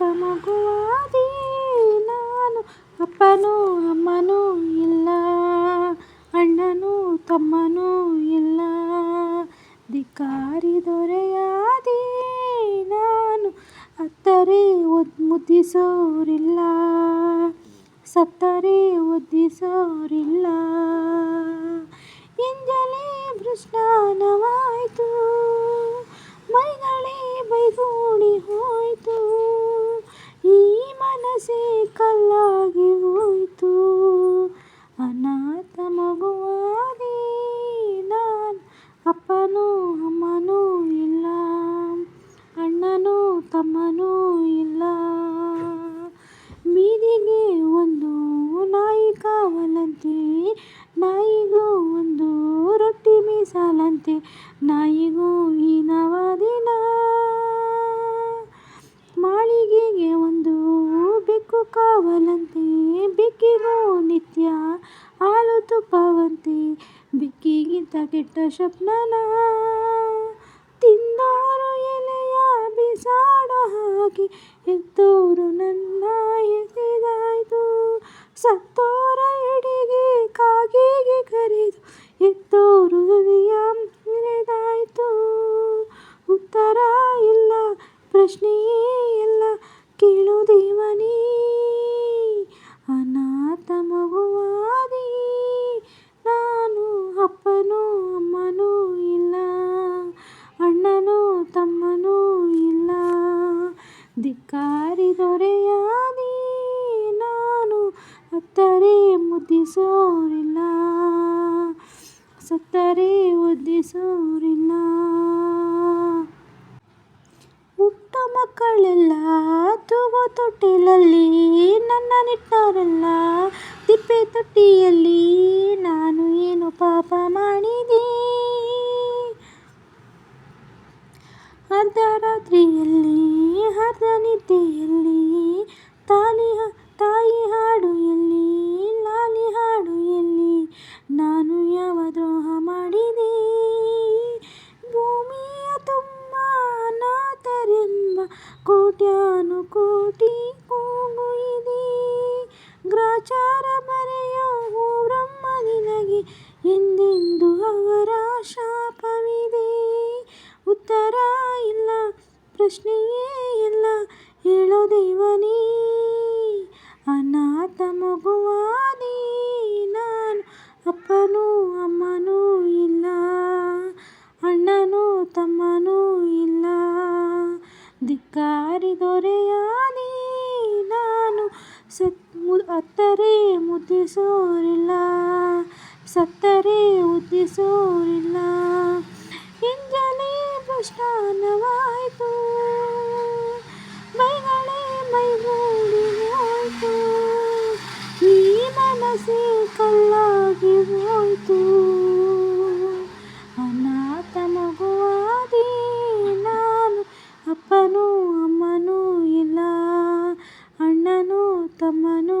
ಅನಾಥ ಮಗುವಾದಿ ನಾನು, ಅಪ್ಪನೂ ಅಮ್ಮನೂ ಇಲ್ಲ, ಅಣ್ಣನೂ ತಮ್ಮನೂ ಇಲ್ಲ. ಧಿಕ್ಕಾರಿ ದೊರೆಯಾದಿ ನಾನು, ಅತ್ತರೆ ಮುದ್ದಿಸೋರಿಲ್ಲ ಸತ್ತರೆ ಒದ್ದಿಸೋರಿಲ್ಲ. ರೊಟ್ಟಿ ನಾಯಿಗೂ ನಾಯಿಗೂ ದಿನ. ಮಾಳಿಗೆಗೆ ಒಂದು ಬೆಕ್ಕು ಕಾವಲಂತೆ, ಬೆಕ್ಕಿಗೂ ನಿತ್ಯ ಹಾಲು ತುಪ್ಪವಂತೆ, ಬೆಕ್ಕಿಗಿಂತ ಕೆಟ್ಟ ಸ್ವಪ್ನನ. ತಿಂದೋರು ಎಲೆಯ ಬಿಸಾಡೋ ಹಾಕಿ ಎದ್ದೋರು ನನ್ನ ಎಸೆದಾಯ್ತು. ಸತ್ತೋರ ಪ್ರಶ್ನೆಯೇ ಇಲ್ಲ. ಕೇಳು ದೇವನೇ. ಅನಾಥ ಮಗುವಾದಿ. ನಾನು ಅಪ್ಪನೂ ಅಮ್ಮನೂ ಇಲ್ಲ. ಅಣ್ಣನೂ ತಮ್ಮನೂ ಇಲ್ಲ. ಧಿಕ್ಕಾರಿ ದೊರೆಯಾದಿ. ನಾನು ಅತ್ತರೆ ಮುದ್ದಿಸೋರಿಲ್ಲ. ಸತ್ತರೆ ಒದ್ದಿಸೋರಿಲ್ಲ. ಮಕ್ಕಳೆಲ್ಲ ತೂಗೋ ತೊಟ್ಟಿಲಲ್ಲಿ ನನ್ನ ನಿಟ್ಟವರೆಲ್ಲ ತಿಪ್ಪೆ ತೊಟ್ಟಿಯಲ್ಲಿ ನಾನು ಏನು ಪಾಪ ಮಾಡಿದೆ? ಕೋಟ್ಯಾನು ಕೋಟಿ ಇದೆ. ಗ್ರಾಚಾರ ಬರೆಯೋ ಬ್ರಹ್ಮ ನಿನಗೆ, ಎಂದೆಂದು ಅವರ ಶಾಪವಿದೆ? ಉತ್ತರ ಇಲ್ಲ, ಪ್ರಶ್ನೆಯೇ ಇಲ್ಲ, ಹೇಳೋ ದೇವನೇ. ಅನಾಥ ಮಗುವಾದಿ ನಾನು, ಅಪ್ಪನೂ ಧಿಕ್ಕಾರಿ ದೊರೆಯಾದಿ ನಾನು ಸತ್ ಮು ಅತ್ತರೆ ಮುದ್ದಿಸೋರಿಲ್ಲ ಸತ್ತರೆ ಉದ್ದಿಸೋರಿಲ್ಲ ತಮ್ಮನೋ